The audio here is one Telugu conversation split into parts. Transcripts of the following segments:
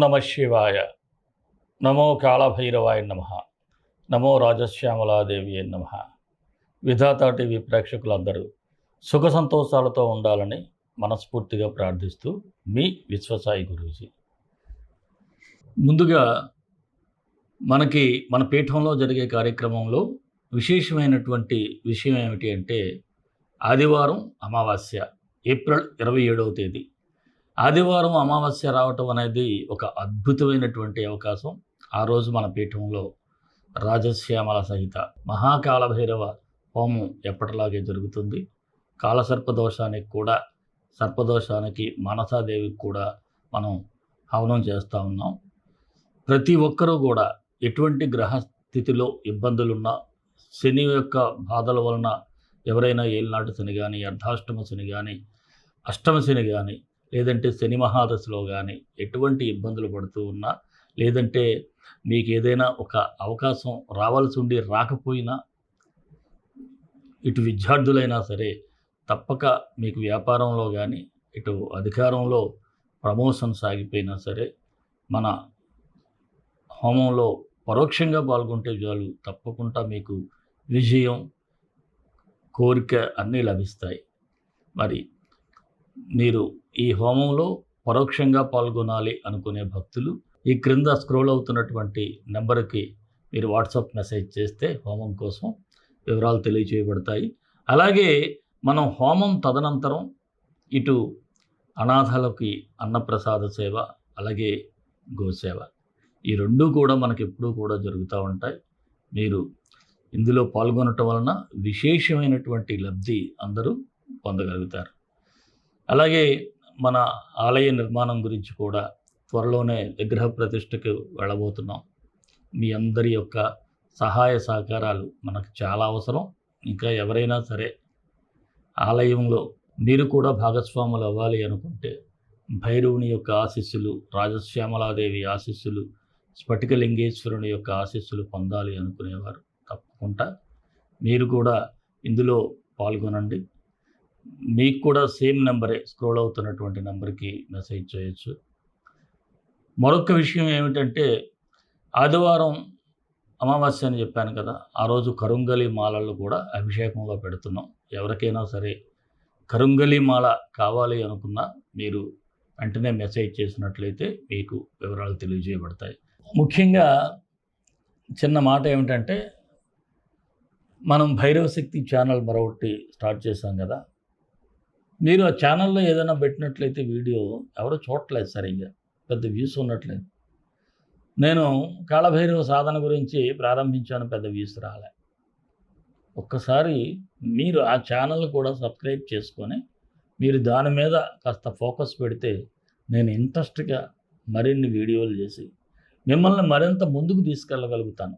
నమ శివాయ. నమో కాళభైరవాయ నమ. నమో రాజశ్యామలాదేవి నమ. విధాత టీవీ ప్రేక్షకులందరూ సుఖ సంతోషాలతో ఉండాలని మనస్ఫూర్తిగా ప్రార్థిస్తూ మీ విశ్వసాయి గురూజీ. ముందుగా మనకి మన పీఠంలో జరిగే కార్యక్రమంలో విశేషమైనటువంటి విషయం ఏమిటి అంటే ఆదివారం అమావాస్య ఏప్రిల్ ఇరవై ఏడవ తేదీ. ఆదివారం అమావాస్య రావటం అనేది ఒక అద్భుతమైనటువంటి అవకాశం. ఆ రోజు మన పీఠంలో రాజశ్యామల సహిత మహాకాళభైరవ హోమం ఎప్పటిలాగే జరుగుతుంది. కాలసర్పదోషానికి కూడా సర్పదోషానికి మనసాదేవికి కూడా మనం హవనం చేస్తూ ఉన్నాం. ప్రతి ఒక్కరూ కూడా ఎటువంటి గ్రహ స్థితిలో ఇబ్బందులున్నా శని యొక్క బాధల వలన ఎవరైనా ఏలినాటి శని కానీ అర్ధాష్టమ శని కానీ అష్టమ శని కానీ లేదంటే శని మహాదశలో కానీ ఎటువంటి ఇబ్బందులు పడుతూ ఉన్నా లేదంటే మీకు ఏదైనా ఒక అవకాశం రావాల్సి ఉండి రాకపోయినా ఇటు విద్యార్థులైనా సరే తప్పక మీకు వ్యాపారంలో కానీ ఇటు అధికారంలో ప్రమోషన్ సాగిపోయినా సరే మన హోమంలో పరోక్షంగా పాల్గొంటే చాలు తప్పకుండా మీకు విజయం కోరిక అన్నీ లభిస్తాయి. మరి మీరు ఈ హోమంలో పరోక్షంగా పాల్గొనాలి అనుకునే భక్తులు ఈ క్రింద స్క్రోల్ అవుతున్నటువంటి నెంబర్కి మీరు వాట్సాప్ మెసేజ్ చేస్తే హోమం కోసం వివరాలు తెలియచేయబడతాయి. అలాగే మనం హోమం తదనంతరం ఇటు అనాథాలకి అన్నప్రసాద సేవ అలాగే గోసేవ ఈ రెండూ కూడా మనకి ఎప్పుడూ కూడా జరుగుతూ ఉంటాయి. మీరు ఇందులో పాల్గొనటం వలన విశేషమైనటువంటి లబ్ధి అందరూ పొందగలుగుతారు. అలాగే మన ఆలయ నిర్మాణం గురించి కూడా త్వరలోనే విగ్రహ ప్రతిష్టకు వెళ్ళబోతున్నాం. మీ అందరి యొక్క సహాయ సహకారాలు మనకు చాలా అవసరం. ఇంకా ఎవరైనా సరే ఆలయంలో మీరు కూడా భాగస్వాములు అవ్వాలి అనుకుంటే భైరవుని యొక్క ఆశీస్సులు రాజశ్యామలాదేవి ఆశీస్సులు స్ఫటికలింగేశ్వరుని యొక్క ఆశీస్సులు పొందాలి అనుకునేవారు తప్పకుండా. మీరు కూడా ఇందులో పాల్గొనండి. మీకు కూడా సేమ్ నెంబరే స్క్రోల్ అవుతున్నటువంటి నెంబర్కి మెసేజ్ చేయొచ్చు. మరొక విషయం ఏమిటంటే ఆదివారం అమావాస్య అని చెప్పాను కదా ఆ రోజు కరుంగలి మాలలు కూడా అభిషేకంలో పెడుతున్నాం. ఎవరికైనా సరే కరుంగలి మాల కావాలి అనుకున్నా మీరు వెంటనే మెసేజ్ చేసినట్లయితే మీకు వివరాలు తెలియజేయబడతాయి. ముఖ్యంగా చిన్న మాట ఏమిటంటే మనం భైరవ శక్తి ఛానల్ మరొకటి స్టార్ట్ చేశాం కదా మీరు ఆ ఛానల్లో ఏదైనా పెట్టినట్లయితే వీడియో ఎవరో చూడట్లేదు సరిగ్గా. పెద్ద వ్యూస్ ఉన్నట్లేదు నేను కాళభైరవ సాధన గురించి ప్రారంభించాను పెద్ద వ్యూస్ రాలే. ఒక్కసారి మీరు ఆ ఛానల్ కూడా సబ్స్క్రైబ్ చేసుకొని మీరు దాని మీద కాస్త ఫోకస్ పెడితే నేను ఇంట్రెస్ట్గా మరిన్ని వీడియోలు చేసి మిమ్మల్ని మరింత ముందుకు తీసుకెళ్ళగలుగుతాను.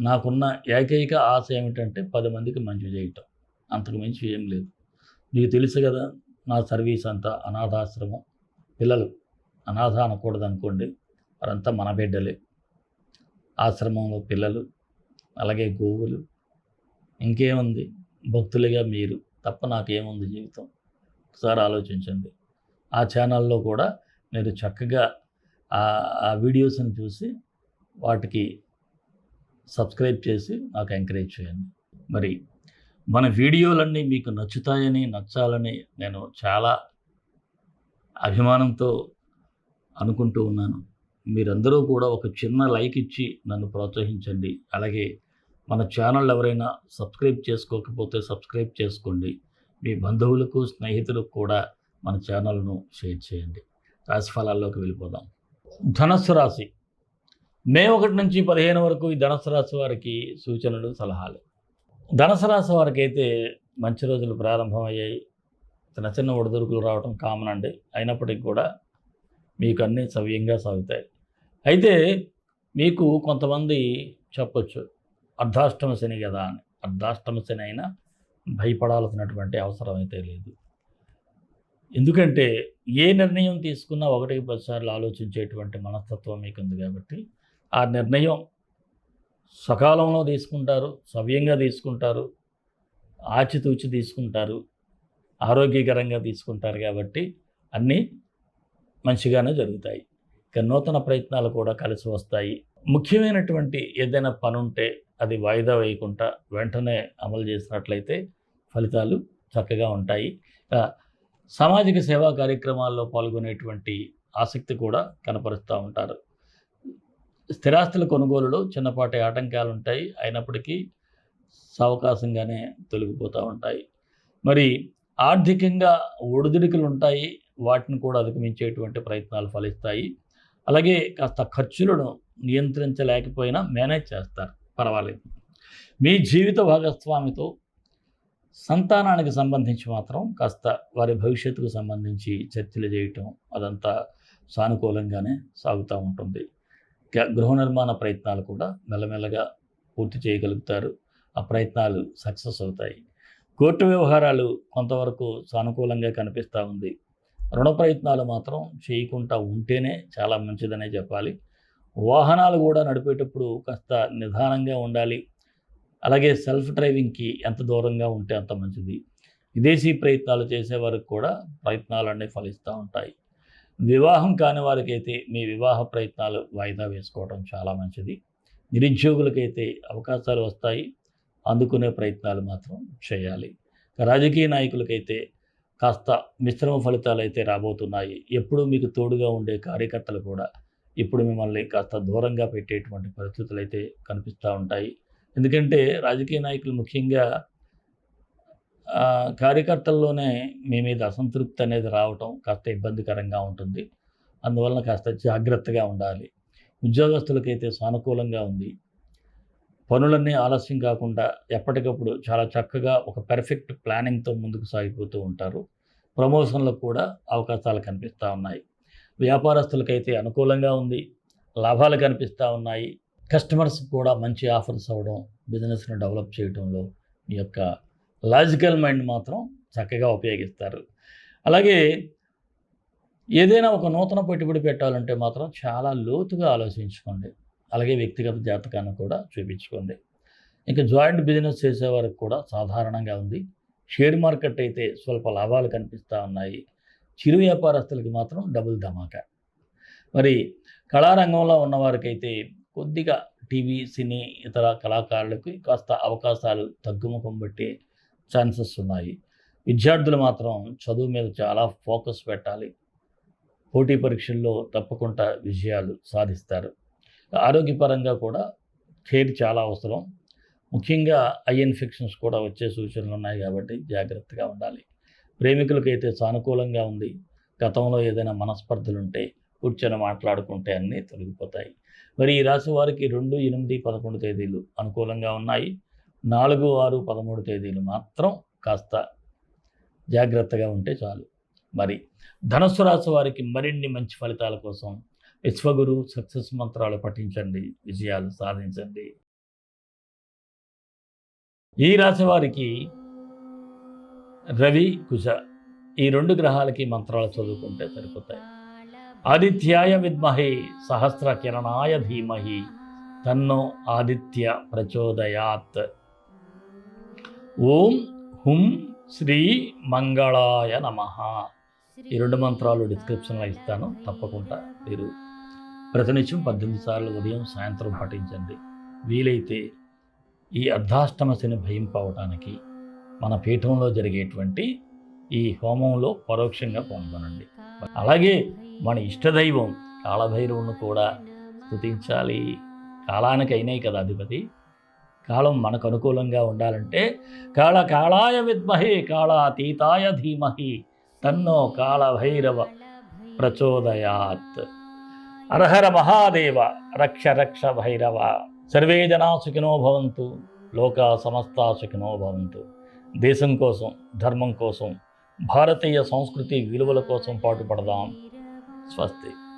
నాకున్న ఏకైక ఆశ ఏమిటంటే పది మందికి మంచి చేయటం. అంతకు మించి ఏం లేదు. మీకు తెలుసు కదా నా సర్వీస్ అంతా అనాథాశ్రమం. పిల్లలు అనాథ అనకూడదు అనుకోండి వారంతా మన బిడ్డలే. ఆశ్రమంలో పిల్లలు అలాగే గోవులు ఇంకేముంది? భక్తులుగా మీరు తప్ప నాకేముంది జీవితం? ఒకసారి ఆలోచించండి. ఆ ఛానల్లో కూడా మీరు చక్కగా ఆ వీడియోస్ని చూసి వాటికి సబ్స్క్రైబ్ చేసి నాకు ఎంకరేజ్ చేయండి. మరి మన వీడియోలన్నీ మీకు నచ్చుతాయని నచ్చాలని నేను చాలా అభిమానంతో అనుకుంటూ ఉన్నాను. మీరందరూ కూడా ఒక చిన్న లైక్ ఇచ్చి నన్ను ప్రోత్సహించండి. అలాగే మన ఛానల్ ఎవరైనా సబ్స్క్రైబ్ చేసుకోకపోతే సబ్స్క్రైబ్ చేసుకోండి. మీ బంధువులకు స్నేహితులకు కూడా మన ఛానల్ను షేర్ చేయండి. రాశి ఫలాల్లోకి వెళ్ళిపోదాం. ధనస్సు రాశి. మే ఒకటి నుంచి పదిహేను వరకు ఈ ధనస్సు రాశి వారికి సూచనలు సలహాలు. ధనస్సు రాశి వారికి అయితే మంచి రోజులు ప్రారంభమయ్యాయి. చిన్న చిన్న ఒడిదుడుకులు రావడం కామన్ అండి. అయినప్పటికీ కూడా మీకు అన్నీ సవ్యంగా సాగుతాయి. అయితే మీకు కొంతమంది చెప్పొచ్చు అర్ధాష్టమ శని కదా అని. అర్ధాష్టమ శని అయినా భయపడాల్సినటువంటి అవసరం అయితే లేదు. ఎందుకంటే ఏ నిర్ణయం తీసుకున్నా ఒకటికి పదిసార్లు ఆలోచించేటువంటి మనస్తత్వం మీకు ఉంది కాబట్టి ఆ నిర్ణయం సకాలంలో తీసుకుంటారు సవ్యంగా తీసుకుంటారు ఆచితూచి తీసుకుంటారు ఆరోగ్యకరంగా తీసుకుంటారు కాబట్టి అన్నీ మంచిగానే జరుగుతాయి. ఇక నూతన ప్రయత్నాలు కూడా కలిసి వస్తాయి. ముఖ్యమైనటువంటి ఏదైనా పని ఉంటే అది వాయిదా వేయకుండా వెంటనే అమలు చేసినట్లయితే ఫలితాలు చక్కగా ఉంటాయి. ఇక సామాజిక సేవా కార్యక్రమాల్లో పాల్గొనేటువంటి ఆసక్తి కూడా కనపరుస్తూ ఉంటారు. స్థిరాస్తుల కొనుగోలులో చిన్నపాటి ఆటంకాలు ఉంటాయి అయినప్పటికీ సావకాశంగానే తొలగిపోతూ ఉంటాయి. మరి ఆర్థికంగా ఒడిదుడికలు ఉంటాయి వాటిని కూడా అధిగమించేటువంటి ప్రయత్నాలు ఫలిస్తాయి. అలాగే కాస్త ఖర్చులను నియంత్రించలేకపోయినా మేనేజ్ చేస్తారు. పర్వాలేదు. మీ జీవిత భాగస్వామితో సంతానానికి సంబంధించి మాత్రం కాస్త వారి భవిష్యత్తుకు సంబంధించి చర్చలు చేయటం అదంతా సానుకూలంగానే సాగుతూ ఉంటుంది. గృహ నిర్మాణ ప్రయత్నాలు కూడా మెల్లమెల్లగా పూర్తి చేయగలుగుతారు. ఆ ప్రయత్నాలు సక్సెస్ అవుతాయి. కోర్టు వ్యవహారాలు కొంతవరకు సానుకూలంగా కనిపిస్తూ ఉంది. రుణ ప్రయత్నాలు మాత్రం చేయకుండా ఉంటేనే చాలా మంచిదనే చెప్పాలి. వాహనాలు కూడా నడిపేటప్పుడు కాస్త నిదానంగా ఉండాలి. అలాగే సెల్ఫ్ డ్రైవింగ్కి ఎంత దూరంగా ఉంటే అంత మంచిది. విదేశీ ప్రయత్నాలు చేసేవారికి కూడా ప్రయత్నాలన్నీ ఫలిస్తూ ఉంటాయి. వివాహం కాని వారికైతే మీ వివాహ ప్రయత్నాలు వాయిదా వేసుకోవడం చాలా మంచిది. నిరుద్యోగులకైతే అవకాశాలు వస్తాయి. అందుకునే ప్రయత్నాలు మాత్రం చేయాలి. రాజకీయ నాయకులకైతే కాస్త మిశ్రమ ఫలితాలు అయితే రాబోతున్నాయి. ఎప్పుడూ మీకు తోడుగా ఉండే కార్యకర్తలు కూడా ఇప్పుడు మిమ్మల్ని కాస్త దూరంగా పెట్టేటువంటి పరిస్థితులు అయితే కనిపిస్తూ ఉంటాయి. ఎందుకంటే రాజకీయ నాయకులు ముఖ్యంగా కార్యకర్తల్లోనే మీ మీద అసంతృప్తి అనేది రావటం కాస్త ఇబ్బందికరంగా ఉంటుంది. అందువలన కాస్త జాగ్రత్తగా ఉండాలి. ఉద్యోగస్తులకైతే సానుకూలంగా ఉంది. పనులన్నీ ఆలస్యం కాకుండా ఎప్పటికప్పుడు చాలా చక్కగా ఒక పెర్ఫెక్ట్ ప్లానింగ్తో ముందుకు సాగిపోతూ ఉంటారు. ప్రమోషన్లకు కూడా అవకాశాలు కనిపిస్తూ ఉన్నాయి. వ్యాపారస్తులకైతే అనుకూలంగా ఉంది. లాభాలు కనిపిస్తూ ఉన్నాయి. కస్టమర్స్ కూడా మంచి ఆఫర్స్ అవ్వడం బిజినెస్ను డెవలప్ చేయడంలో మీ యొక్క లాజికల్ మైండ్ మాత్రం చక్కగా ఉపయోగిస్తారు. అలాగే ఏదైనా ఒక నూతన పెట్టుబడి పెట్టాలంటే మాత్రం చాలా లోతుగా ఆలోచించుకోండి. అలాగే వ్యక్తిగత జాతకాన్ని కూడా చూపించుకోండి. ఇంకా జాయింట్ బిజినెస్ చేసేవారికి కూడా సాధారణంగా ఉంది. షేర్ మార్కెట్ అయితే స్వల్ప లాభాలు కనిపిస్తూ ఉన్నాయి. చిరు వ్యాపారస్తులకి మాత్రం డబుల్ ధమాకా. మరి కళారంగంలో ఉన్నవారికైతే కొద్దిగా టీవీ సినీ ఇతర కళాకారులకు కాస్త అవకాశాలు తగ్గుముఖం బట్టి ఛాన్సెస్ ఉన్నాయి. విద్యార్థులు మాత్రం చదువు మీద చాలా ఫోకస్ పెట్టాలి. పోటీ పరీక్షల్లో తప్పకుండా విజయాలు సాధిస్తారు. ఆరోగ్యపరంగా కూడా కేర్ చాలా అవసరం. ముఖ్యంగా ఐ ఇన్ఫెక్షన్స్ కూడా వచ్చే సూచనలు ఉన్నాయి కాబట్టి జాగ్రత్తగా ఉండాలి. ప్రేమికులకైతే సానుకూలంగా ఉంది. గతంలో ఏదైనా మనస్పర్ధలు ఉంటే కూర్చొని మాట్లాడుకుంటే అన్నీ తొలగిపోతాయి. మరి ఈ రాశి వారికి రెండు ఎనిమిది పదకొండు తేదీలు అనుకూలంగా ఉన్నాయి. నాలుగు ఆరు పదమూడు తేదీలు మాత్రం కాస్త జాగ్రత్తగా ఉంటే చాలు. మరి ధనుసు రాశి వారికి మరిన్ని మంచి ఫలితాల కోసం విశ్వగురు సక్సెస్ మంత్రాలు పఠించండి విజయాలు సాధించండి. ఈ రాశి వారికి రవి కుజ ఈ రెండు గ్రహాలకి మంత్రాలు చదువుకుంటే సరిపోతాయి. ఆదిత్యాయ విద్మహే సహస్ర కిరణాయ ధీమహి తన్నో ఆదిత్య ప్రచోదయాత్. ఓం హుం శ్రీ మంగళాయ నమః. ఈ రెండు మంత్రాలు డిస్క్రిప్షన్లో ఇస్తాను. తప్పకుండా మీరు ప్రతినిత్యం పద్దెనిమిది సార్లు ఉదయం సాయంత్రం పాటించండి వీలైతే ఈ అర్ధాష్టమ శని భయం పావటానికి మన పీఠంలో జరిగేటువంటి ఈ హోమంలో పరోక్షంగా పాల్గొనండి. అలాగే మన ఇష్టదైవం కాళభైరవుని కూడా స్థుతించాలి కాలానికి అయినాయి కదా అధిపతి. కాలం మనకు అనుకూలంగా ఉండాలంటే కాళ కాళాయ విద్మహే కాళాతీతాయ ధీమహి తన్నో కాళభైరవ ప్రచోదయాత్. అర్హర మహాదేవ రక్ష రక్ష భైరవ. సర్వే జనా సుఖినో భవంతు లోక సమస్తా సుఖినో భవంతు. దేశం కోసం ధర్మం కోసం భారతీయ సంస్కృతి విలువల కోసం పాటుపడదాం. స్వస్తి.